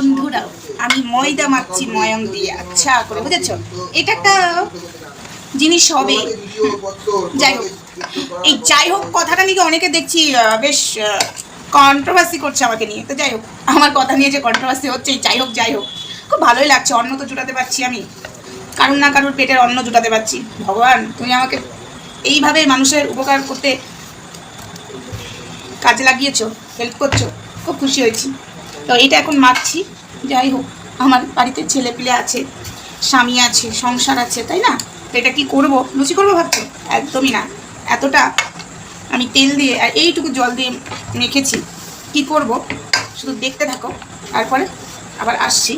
বন্ধুরা, আমি ময়দা মাখছি ময়ম দিয়ে। আচ্ছা করে বুঝেছ? এটা একটা জিনিস হবে। যাই হোক, এই যাই হোক, কথাটা নিয়ে অনেকে দেখছি বেশ কন্ট্রোভার্সি করছে আমাকে নিয়ে। তো যাই হোক, আমার কথা নিয়ে যে কন্ট্রোভার্সি হচ্ছে যাই হোক যাই হোক। খুব ভালোই লাগছে, অন্ন তো জোটাতে পারছি আমি। কারুর না কারুর পেটের অন্ন জোটাতে পারছি। ভগবান, তুমি আমাকে এইভাবে মানুষের উপকার করতে কাজে লাগিয়েছো হেল্প করছ। খুব খুশি হয়েছি। তো এটা এখন মাখছি যাই হোক, আমার বাড়িতে ছেলে পিলে আছে, স্বামী আছে, সংসার আছে, তাই না? তো এটা কি করব? লুচি করব ভাবছ? একদমই না। এতটা আমি তেল দিয়ে আর এইটুকু জল দিয়ে মেখেছি। কি করব? শুধু দেখতে থাকো। তারপরে আবার আসছি।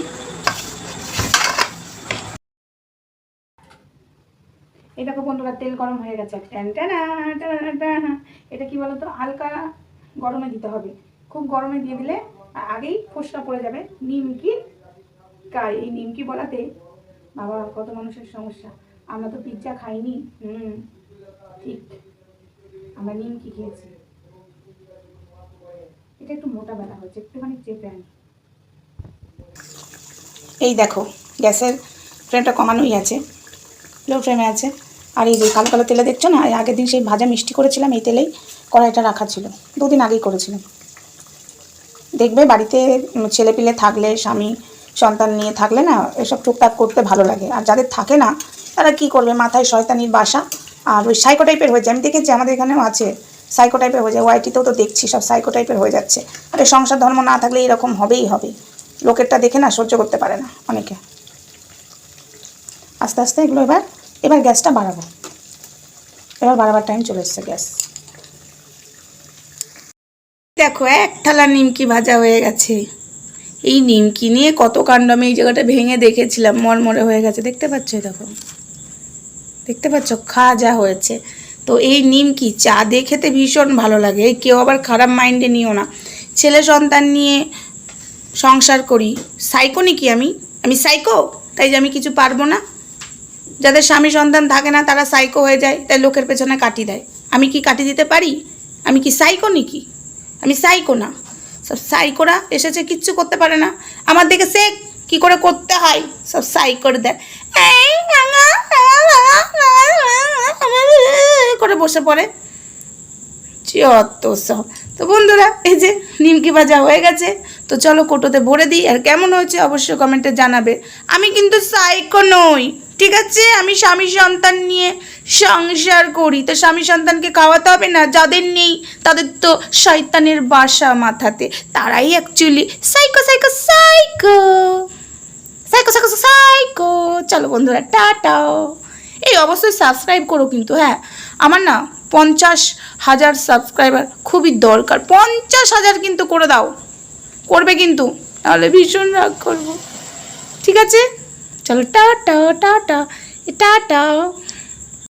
এই দেখো বন্ধুরা, তেল গরম হয়ে গেছে। এটা কি বলতো? হালকা গরমে দিতে হবে। খুব গরমে দিয়ে দিলে আগেই ফোসকা পড়ে যাবে। নিমকি কাই এই নিমকি বলাতে বাবা, কত মানুষের সমস্যা। আমরা তো পিৎজা খাইনি। হুম, ঠিক। আমরা নিমকি খেয়েছি। এটা একটু মোটা বেলা হয়েছে, একটুখানি চেপে আনি। এই দেখো, গ্যাসের ফ্লেমটা কমানোই আছে। লো ফ্লেমে আছে। আর এই যে কালো কালো তেলে দেখছ না? আগের দিন সেই ভাজা মিষ্টি করেছিলাম, এই তেলেই কড়াইটা রাখা ছিল। দুদিন আগেই করেছিলাম। দেখবে বাড়িতে ছেলেপিলে থাকলে, স্বামী, সন্তান নিয়ে থাকলে না, এসব টুকটাক করতে ভালো লাগে। আর যাদের থাকে না, তারা কি করবে? মাথায় শয়তানির বাসা। আর ওই সাইকো টাইপের হয়ে যায়। আমি দেখেছি আমাদের এখানেও আছে সাইকো টাইপের হয়ে যায়। ওয়াইটিতেও তো দেখছি সব সাইকো টাইপের হয়ে যাচ্ছে। আরে সংসার ধর্ম না থাকলে এরকম হবেই হবে। লোকেরটা দেখে না সহ্য করতে পারে না অনেকে। আস্তে আস্তে এগুলো এবার এবার গ্যাসটা বাড়াবো। এবার বাড়াবার টাইম চলে এসছে গ্যাস। দেখো, এক থালা নিমকি ভাজা হয়ে গেছে। এই নিমকি নিয়ে কত কাণ্ড, আমি এই জায়গাটা ভেঙে দেখেছিলাম, মরমরে হয়ে গেছে। দেখতে পাচ্ছ দেখো? দেখতে পাচ্ছ? যা হয়েছে। তো এই নিমকি চা দিয়ে খেতে ভীষণ ভালো লাগে। এই কেউ আবার খারাপ মাইন্ডে নিও না। ছেলে সন্তান নিয়ে সংসার করি। সাইকো নাকি আমি? আমি সাইকো? তাই যে আমি কিছু পারব না? যাদের স্বামী সন্তান থাকে না, তারা সাইকো হয়ে যায়, তাই লোকের পেছনে কাটি দেয়। আমি কি কাটি দিতে পারি? আমি কি সাইকো নাকি? আমি সাইকো না সব সাইকোরা এসেছে কিচ্ছু করতে পারে না আমার দিকে শেখ কি করে করতে হয় সব সাই করে দেয় করে বসে পড়ে যত সব তো বন্ধুরা, এই যে নিমকি ভাজা হয়ে গেছে, তো চলো কোটোতে ভরে দিই, আর কেমন হয়েছে অবশ্যই কমেন্টে জানাবে। আমি কিন্তু সাইকো নই, ঠিক আছে? আমি স্বামী সন্তান নিয়ে সংসার করি, তো স্বামী সন্তানকে খাওয়াতে হবে না? যাদের নেই, তাদের তো শয়তানের বাসা মাথাতে। তারাই actually psycho psycho psycho psycho psycho psycho চলো বন্ধুরা, টাটা। এই অবশ্যই সাবস্ক্রাইব করো কিন্তু হ্যাঁ? আমার না পঞ্চাশ হাজার সাবস্ক্রাইবার খুবই দরকার। পঞ্চাশ হাজার কিন্তু করে দাও। করবে কিন্তু। তাহলে ভীষণ রাগ করব। ঠিক আছে? চলো টা টা টা টা টাটা।